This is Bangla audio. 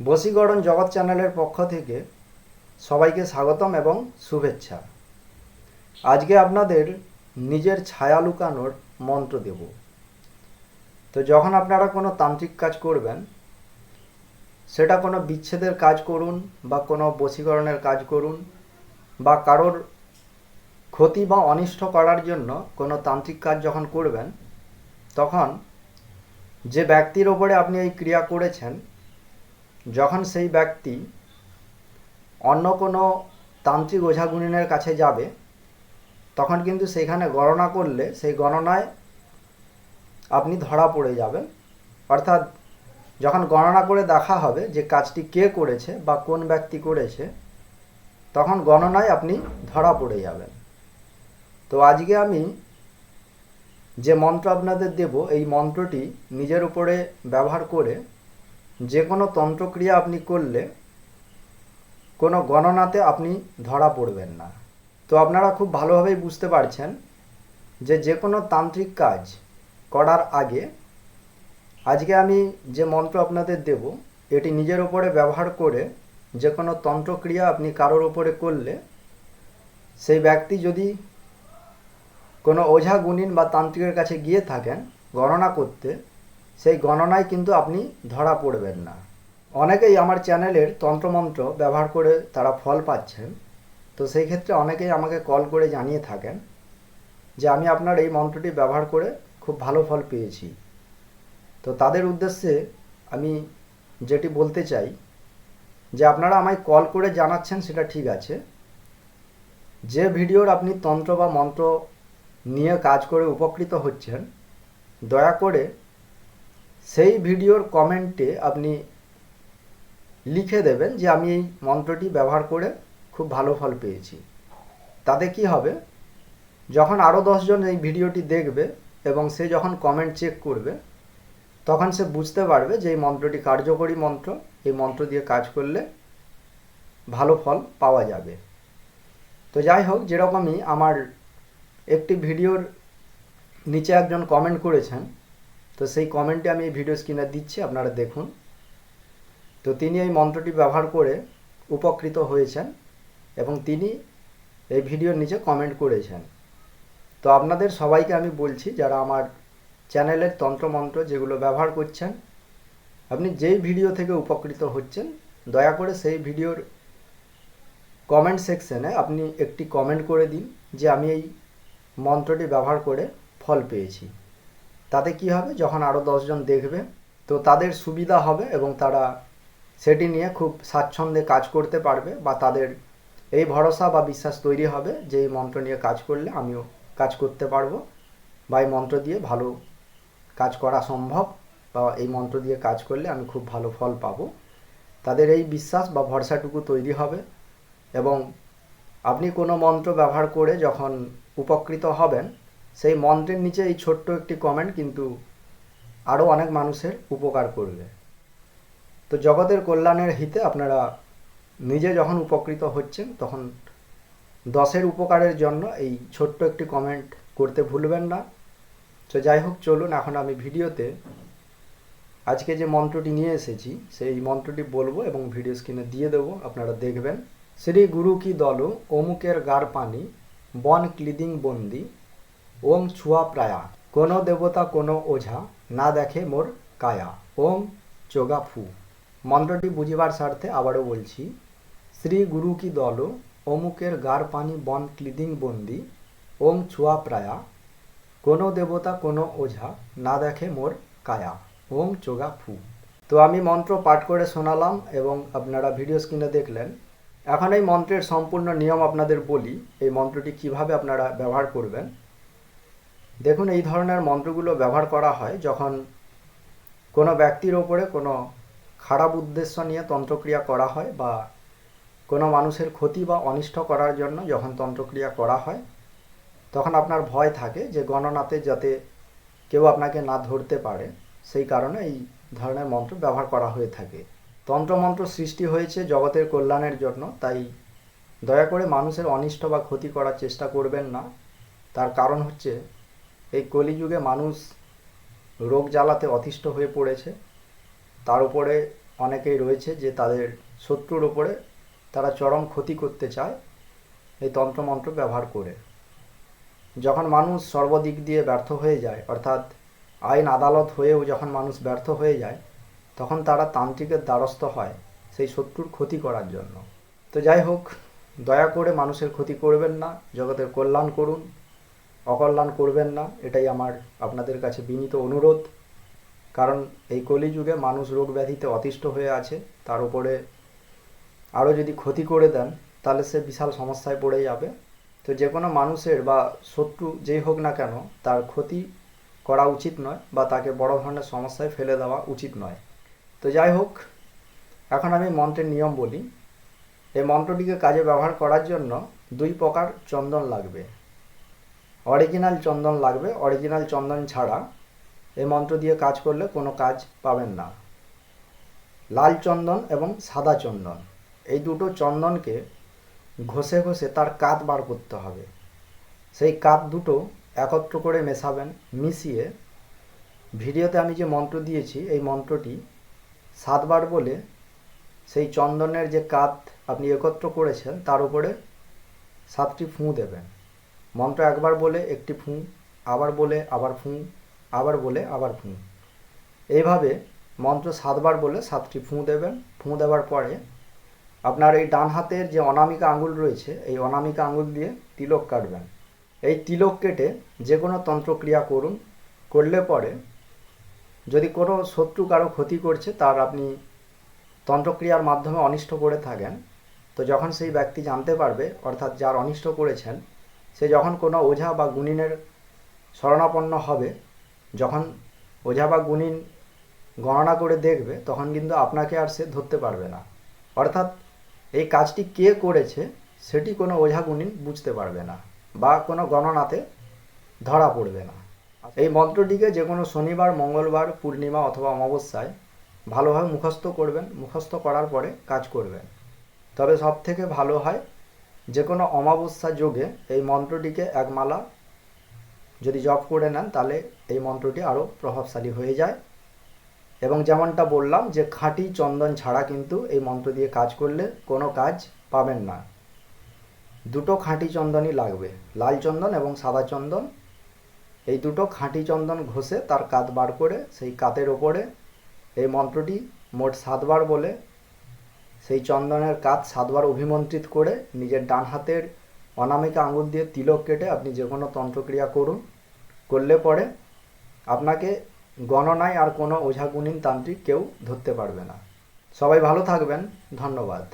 বশীকরণ জগৎ চ্যানেলের পক্ষ থেকে সবাইকে স্বাগতম এবং শুভেচ্ছা। আজকে আপনাদের নিজের ছায়া লুকানোর মন্ত্র দেব। তো যখন আপনারা কোনো তান্ত্রিক কাজ করবেন, সেটা কোনো বিচ্ছেদের কাজ করুন বা কোনো বশীকরণের কাজ করুন বা কারোর ক্ষতি বা অনিষ্ট করার জন্য কোনো তান্ত্রিক কাজ যখন করবেন, তখন যে ব্যক্তির ওপরে আপনি এই ক্রিয়া করেছেন যখন সেই ব্যক্তি অন্য কোনো তান্ত্রিক ওঝাগুনিনের কাছে যাবে, তখন কিন্তু সেইখানে গণনা করলে সেই গণনায় আপনি ধরা পড়ে যাবেন। অর্থাৎ যখন গণনা করে দেখা হবে যে কাজটি কে করেছে বা কোন ব্যক্তি করেছে, তখন গণনায় আপনি ধরা পড়ে যাবেন। তো আজকে আমি যে মন্ত্র আপনাদের দেব, এই মন্ত্রটি নিজের উপরে ব্যবহার করে যে কোনো তন্ত্রক্রিয়া আপনি করলে কোনো গণনাতে আপনি ধরা পড়বেন না। তো আপনারা খুব ভালোভাবেই বুঝতে পারছেন যে যে কোনো তান্ত্রিক কাজ করার আগে আজকে আমি যে মন্ত্র আপনাদের দেব, এটি নিজের ওপরে ব্যবহার করে যে কোনো তন্ত্রক্রিয়া আপনি কারোর ওপরে করলে সেই ব্যক্তি যদি কোনো ওঝা গুণিন বা তান্ত্রিকের কাছে গিয়ে থাকেন গণনা করতে সেই গণনায় কিন্তু আপনি ধরা পড়বেন না। অনেকেই আমার চ্যানেলের তন্ত্রমন্ত্র ব্যবহার করে তারা ফল পাচ্ছেন। তো সেই ক্ষেত্রে অনেকেই আমাকে কল করে জানিয়ে থাকেন যে আমি আপনার এই মন্ত্রটি ব্যবহার করে খুব ভালো ফল পেয়েছি। তো তাদের উদ্দেশ্যে আমি যেটি বলতে চাই যে আপনারা আমায় কল করে জানাচ্ছেন সেটা ঠিক আছে। যে ভিডিওর আপনি তন্ত্র বা মন্ত্র নিয়ে কাজ করে উপকৃত হচ্ছেন, দয়া করে সেই ভিডিওর কমেন্টে আপনি লিখে দেবেন যে আমি এই মন্ত্রটি ব্যবহার করে খুব ভালো ফল পেয়েছি। তাতে কি হবে? যখন আরও দশজন এই ভিডিওটি দেখবে এবং সে যখন কমেন্ট চেক করবে, তখন সে বুঝতে পারবে যে এই মন্ত্রটি কার্যকরী মন্ত্র, এই মন্ত্র দিয়ে কাজ করলে ভালো ফল পাওয়া যাবে। তো যাই হোক, যেরকমই আমার একটি ভিডিওর নিচে একজন কমেন্ট করেছেন তো সেই কমেন্টে আমি এই ভিডিও স্ক্রিনে দিচ্ছি, আপনারা দেখুন। তো তিনি এই মন্ত্রটি ব্যবহার করে উপকৃত হয়েছেন এবং তিনি এই ভিডিওর নিচে কমেন্ট করেছেন। তো আপনাদের সবাইকে আমি বলছি, যারা আমার চ্যানেলের তন্ত্রমন্ত্র যেগুলো ব্যবহার করছেন, আপনি যেই ভিডিও থেকে উপকৃত হচ্ছেন, দয়া করে সেই ভিডিওর কমেন্ট সেকশনে আপনি একটি কমেন্ট করে দিন যে আমি এই মন্ত্রটি ব্যবহার করে ফল পেয়েছি। তাতে কি হবে? যখন আরও দশজন দেখবে, তো তাদের সুবিধা হবে এবং তারা সেটি নিয়ে খুব স্বাচ্ছন্দ্যে কাজ করতে পারবে বা তাদের এই ভরসা বা বিশ্বাস তৈরি হবে যে এই মন্ত্র নিয়ে কাজ করলে আমিও কাজ করতে পারব বা এই মন্ত্র দিয়ে ভালো কাজ করা সম্ভব বা এই মন্ত্র দিয়ে কাজ করলে আমি খুব ভালো ফল পাবো। তাদের এই বিশ্বাস বা ভরসাটুকু তৈরি হবে এবং আপনি কোনো মন্ত্র ব্যবহার করে যখন উপকৃত হবেন সেই মন্ত্রের নিচে এই ছোট্ট একটি কমেন্ট কিন্তু আরও অনেক মানুষের উপকার করবে। তো জগতের কল্যাণের হিতে আপনারা নিজে যখন উপকৃত হচ্ছেন, তখন দশের উপকারের জন্য এই ছোট্ট একটি কমেন্ট করতে ভুলবেন না। তো যাই হোক, চলুন এখন আমি ভিডিওতে আজকে যে মন্ত্রটি নিয়ে এসেছি, সেই মন্ত্রটি বলব এবং ভিডিও স্ক্রিনে দিয়ে দেবো, আপনারা দেখবেন। শ্রী গুরু কি দল, অমুকের গার পানি, বন ক্লিদিং বন্দি ওম ছুয়া প্রায়া। কোনো দেবতা, কোনো ওঝা না দেখে মোর কায়া। ওম চোগা ফু। মন্ত্রটি বুঝিবার স্বার্থে আবারও বলছি, শ্রী গুরু কি দল, অমুকের গার পানি বন ক্লিদিং বন্দি ওম ছুয়া প্রায়া। কোনো দেবতা, কোনো ওঝা না দেখে মোর কায়া। ওম চোগা ফু। তো আমি মন্ত্র পাঠ করে শোনালাম এবং আপনারা ভিডিও স্ক্রিনে দেখলেন। এখন এই মন্ত্রের সম্পূর্ণ নিয়ম আপনাদের বলি, এই মন্ত্রটি কীভাবে আপনারা ব্যবহার করবেন। দেখুন, এই ধরনের মন্ত্রগুলো ব্যবহার করা হয় যখন কোনো ব্যক্তির ওপরে কোনো খারাপ উদ্দেশ্য নিয়ে তন্ত্রক্রিয়া করা হয় বা কোনো মানুষের ক্ষতি বা অনিষ্ট করার জন্য যখন তন্ত্রক্রিয়া করা হয়, তখন আপনার ভয় থাকে যে গণনাতে যাতে কেউ আপনাকে না ধরতে পারে। সেই কারণে এই ধরনের মন্ত্র ব্যবহার করা হয়ে থাকে। তন্ত্রমন্ত্র সৃষ্টি হয়েছে জগতের কল্যাণের জন্য, তাই দয়া করে মানুষের অনিষ্ট বা ক্ষতি করার চেষ্টা করবেন না। তার কারণ হচ্ছে এই কলিযুগে মানুষ রোগ জ্বালাতে অতিষ্ঠ হয়ে পড়েছে। তার উপরে অনেকেই রয়েছে যে তাদের শত্রুর ওপরে তারা চরম ক্ষতি করতে চায় এই তন্ত্রমন্ত্র ব্যবহার করে। যখন মানুষ সর্বদিক দিয়ে ব্যর্থ হয়ে যায়, অর্থাৎ আইন আদালত হয়েও যখন মানুষ ব্যর্থ হয়ে যায়, তখন তারা তান্ত্রিকের দ্বারস্থ হয় সেই শত্রুর ক্ষতি করার জন্য। তো যাই হোক, দয়া করে মানুষের ক্ষতি করবেন না, জগতের কল্যাণ করুন। অকল্যাণ করবেন না, এটাই আমার আপনাদের কাছে বিনীত অনুরোধ। কারণ এই কলিযুগে মানুষ রোগ ব্যাধিতে অতিষ্ঠ হয়ে আছে, তার উপরে আরও যদি ক্ষতি করে দেন, তাহলে সে বিশাল সমস্যায় পড়ে যাবে। তো যে কোনো মানুষের বা শত্রু যেই হোক না কেন, তার ক্ষতি করা উচিত নয় বা তাকে বড় ধরনের সমস্যায় ফেলে দেওয়া উচিত নয়। তো যাই হোক, এখন আমি মন্ত্রের নিয়ম বলি। এই মন্ত্রটিকে কাজে ব্যবহার করার জন্য দুই প্রকার চন্দন লাগবে। অরিজিনাল চন্দন লাগবে, অরিজিনাল চন্দন ছাড়া এই মন্ত্র দিয়ে কাজ করলে কোনো কাজ পাবেন না। লাল চন্দন এবং সাদা চন্দন, এই দুটো চন্দনকে ঘষে ঘষে তার কাত বার করতে হবে। সেই কাত দুটো একত্র করে মেশাবেন, মিশিয়ে ভিডিওতে আমি যে মন্ত্র দিয়েছি, এই মন্ত্রটি সাতবার বলে সেই চন্দনের যে কাত আপনি একত্র করেছেন, তার উপরে সাতটি ফুঁ দেবেন। মন্ত্র একবার বলে একটি ফুঁ, আবার বলে আবার ফুঁ, আবার বলে আবার ফুঁ। এইভাবে মন্ত্র সাতবার বলে সাতটি ফুঁ দেবেন। ফুঁ দেওয়ার পরে আপনার এই ডান হাতের যে অনামিকা আঙুল রয়েছে, এই অনামিকা আঙুল দিয়ে তিলক কাটবেন। এই তিলক কেটে যে কোনো তন্ত্রক্রিয়া করুন। করলে পরে যদি কোনো শত্রু কারও ক্ষতি করছে, তার আপনি তন্ত্রক্রিয়ার মাধ্যমে অনিষ্ট করে থাকেন, তো যখন সেই ব্যক্তি জানতে পারবে, অর্থাৎ যার অনিষ্ট করেছেন সে যখন কোনো ওঝা বা গুণিনের শরণাপন্ন হবে, যখন ওঝা বা গুণিন গণনা করে দেখবে, তখন কিন্তু আপনাকে আর সে ধরতে পারবে না। অর্থাৎ এই কাজটি কে করেছে, সেটি কোনো ওঝা গুণিন বুঝতে পারবে না বা কোনো গণনাতে ধরা পড়বে না। এই মন্ত্রটিকে যে কোনো শনিবার, মঙ্গলবার, পূর্ণিমা অথবা অমাবস্যায় ভালোভাবে মুখস্থ করবেন, মুখস্থ করার পরে কাজ করবেন। তবে সব থেকে ভালো হয় যে কোনো অমাবস্যা যোগে এই মন্ত্রটিকে এক মালা যদি জপ করে নেন, তাহলে এই মন্ত্রটি আরও প্রভাবশালী হয়ে যায়। এবং যেমনটা বললাম যে খাঁটি চন্দন ছাড়া কিন্তু এই মন্ত্র দিয়ে কাজ করলে কোনো কাজ পাবেন না। দুটো খাঁটি চন্দনই লাগবে, লাল চন্দন এবং সাদা চন্দন। এই দুটো খাঁটি চন্দন ঘষে তার কাত বার করে, সেই কাতের ওপরে এই মন্ত্রটি মোট সাতবার বলে সেই চন্দনের কাজ সাতবার অভিমন্ত্রিত করে নিজের ডান হাতের অনামিকা আঙুল দিয়ে তিলক কেটে আপনি যে কোনো তন্ত্রক্রিয়া করুন। করলে পরে আপনাকে গণনায় আর কোনো ওঝাগুনিন তান্ত্রিক কেউ ধরতে পারবে না। সবাই ভালো থাকবেন। ধন্যবাদ।